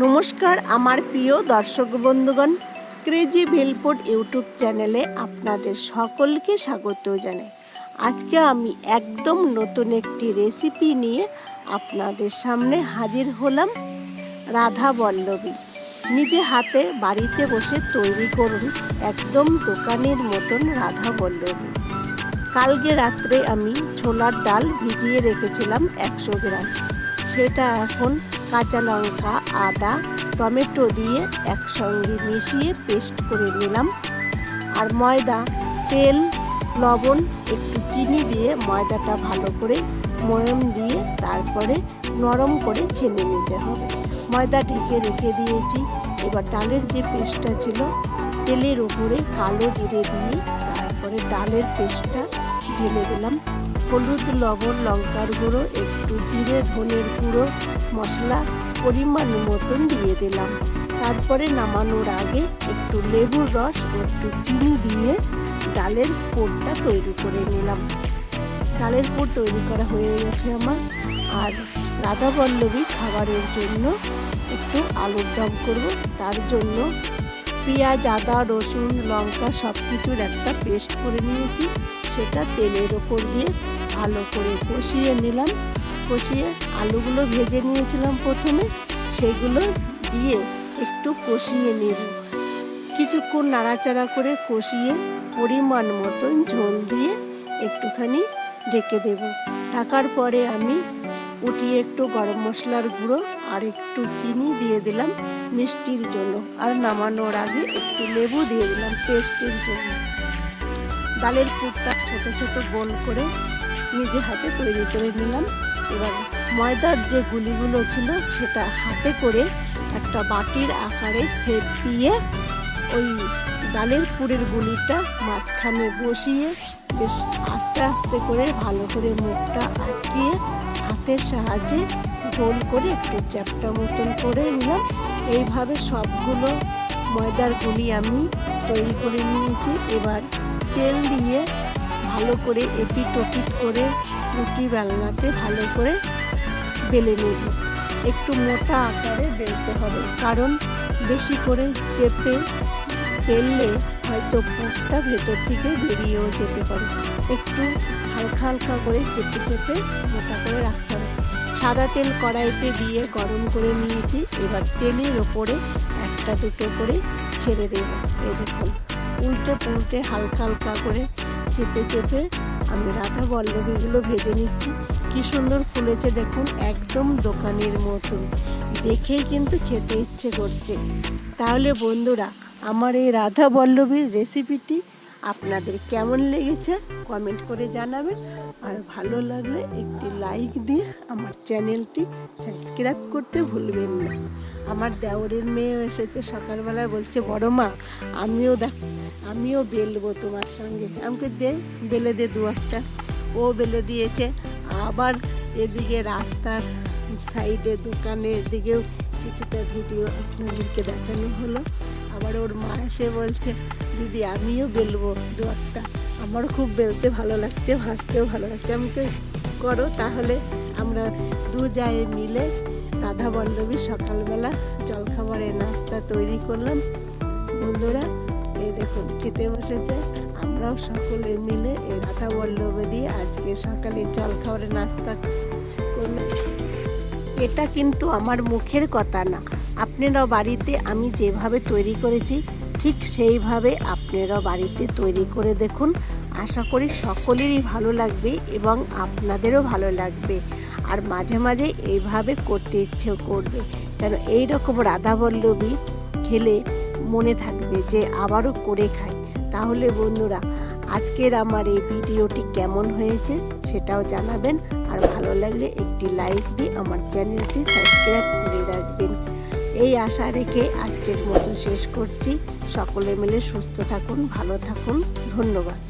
নমস্কার আমার প্রিয় দর্শক বন্ধুগণ ক্রেজি ভেলপুট ইউটিউব চ্যানেলে আপনাদের সকলকে স্বাগত জানাই। আজকে আমি একদম নতুন একটি রেসিপি নিয়ে আপনাদের সামনে হাজির হলাম রাধা বল্লভী। নিজে হাতে বাড়িতে বসে তৈরি করুন একদম দোকানের মতন রাধা বল্লভী। কালকে রাত্রে আমি ছোলার ডাল ভিজিয়ে রেখেছিলাম একশো গ্রাম। সেটা এখন কাঁচা লঙ্কা, আদা, টমেটো দিয়ে একসঙ্গে মিশিয়ে পেস্ট করে নিলাম। আর ময়দা, তেল, লবণ, একটু চিনি দিয়ে ময়দাটা ভালো করে ময়ম দিয়ে তারপরে নরম করে ছেনে নিতে হবে। ময়দা ঢেকে রেখে দিয়েছি। এবার ডালের যে পেস্টটা ছিল, তেলের উপরে কালো জিরে দিয়ে তারপরে ডালের পেস্টটা ঢেলে দিলাম। হলুদ, লবণ, লঙ্কার গুঁড়ো, একটু জিরে, ধনের গুঁড়ো, মশলা, পরিমাণ মতন দিয়ে দিলাম। তারপরে নামানোর আগে একটু লেবুর রস একটু চিনি দিয়ে ডালের পোরটা তৈরি করে নিলাম। ডালের পোর তৈরি করা হয়ে গেছে আমার। আর রাধা পল্লবী খাবারের জন্য একটু আলুর দম করব, তার জন্য পেঁয়াজ, আদা, রসুন, লঙ্কা সব কিছুর একটা পেস্ট করে নিয়েছি। সেটা তেলের ওপর দিয়ে ভালো করে কষিয়ে নিলাম। কষিয়ে আলুগুলো ভেজে নিয়েছিলাম প্রথমে। সেগুলো দিয়ে একটু কষিয়ে নেব। কিছুক্ষণ নাড়াচাড়া করে কষিয়ে পরিমাণ মতন ঝোল দিয়ে একটুখানি ঢেকে দেব। ঢাকার পরে আমি উঠিয়ে একটু গরম মশলার গুঁড়ো আর একটু চিনি দিয়ে দিলাম মিষ্টির জন্য। আর নামানোর আগে একটু লেবু দিয়ে দিলাম টেস্টের জন্য। ডালের পুরটা ছোট ছোট গোল করে নিজে হাতে তৈরি করে নিলাম। এবার ময়দার যে গুলিগুলো ছিল সেটা হাতে করে একটা বাটির আকারে সেপ দিয়ে ওই ডালের পুরের গুলিটা মাঝখানে বসিয়ে বেশ আস্তে আস্তে করে ভালো করে মুখটা আটকিয়ে হাতের সাহায্যে গোল করে একটু চ্যাপটা মতন করে নিলাম। এইভাবে সবগুলো ময়দার গুলি আমি তৈরি করে নিয়েছি। এবার তেল দিয়ে ভালো করে এপিট ওপিট করে রুটি বেলনাতে ভালো করে বেলে নেব। একটু মোটা আকারে বেলতে হবে, কারণ বেশি করে চেপে বেললে হয়তো পুরটা ভেতর থেকে বেরিয়েও যেতে পারে। একটু হালকা হালকা করে চেপে চেপে মোটা করে রাখতে হবে। সাদা তেল কড়াইতে দিয়ে গরম করে নিয়েছি। এবার তেলের ওপরে একটা দুটো করে ছেড়ে দেব। এই দেখুন, উল্টে পুলটে হালকা হালকা করে চেপে চেপে আমি রাধা বল্লভীগুলো ভেজে নিচ্ছি। কি সুন্দর ফুলেছে দেখুন, একদম দোকানের মতন দেখেই কিন্তু খেতে ইচ্ছে করছে। তাহলে বন্ধুরা আমার এই রাধা বল্লভীর রেসিপিটি আপনাদের কেমন লেগেছে কমেন্ট করে জানাবেন। আর ভালো লাগলে একটি লাইক দিয়ে আমার চ্যানেলটি সাবস্ক্রাইব করতে ভুলবেন না। আমার দেওরের মেয়ে এসেছে সকালবেলায়, বলছে, বড় মা, আমিও দেখ, আমিও বেলবো তোমার সঙ্গে। আমাকে দে, বেলে দে দু একটা। ও বেলে দিয়েছে। আবার এদিকে রাস্তার সাইডে দোকানের দিকেও কিছুটা ভিডিও আপনাদেরকে দেখানো হলো। আবার ওর মা এসে বলছে, দিদি, আমিও বেলবো দু একটা আমারও খুব বেলতে ভালো লাগছে, ভাসতেও ভালো লাগছে। আমি তো করো তাহলে, আমরা দু যায় মিলে রাধা বল্লভী সকালবেলা জলখাবারের নাস্তা তৈরি করলাম। বন্ধুরা, এই দেখুন, খেতে বসেছে। আমরাও সকলে মিলে এই রাধা বল্লভী দিয়ে আজকে সকালে জলখাবারের নাস্তা করলাম। এটা কিন্তু আমার মুখের কথা না। আপনারাও বাড়িতে আমি যেভাবে তৈরি করেছি, ঠিক সেইভাবে আপনারাও বাড়িতে তৈরি করে দেখুন। আশা করি সকলেরই ভালো লাগবে এবং আপনাদেরও ভালো লাগবে। আর মাঝে মাঝে এইভাবে করতে ইচ্ছেও করবে। কেন এই রকম রাধাবল্লভী খেলে মনে থাকবে যে আবারও করে খাই। তাহলে বন্ধুরা, আজকের আমার এই ভিডিওটি কেমন হয়েছে সেটাও জানাবেন। আর ভালো লাগলে একটি লাইক দিয়ে আমার চ্যানেলটি সাবস্ক্রাইব করে রাখবেন। এই আশা রেখে আজকের মতো শেষ করছি। সকলে মিলে সুস্থ থাকুন ভালো থাকুন। ধন্যবাদ।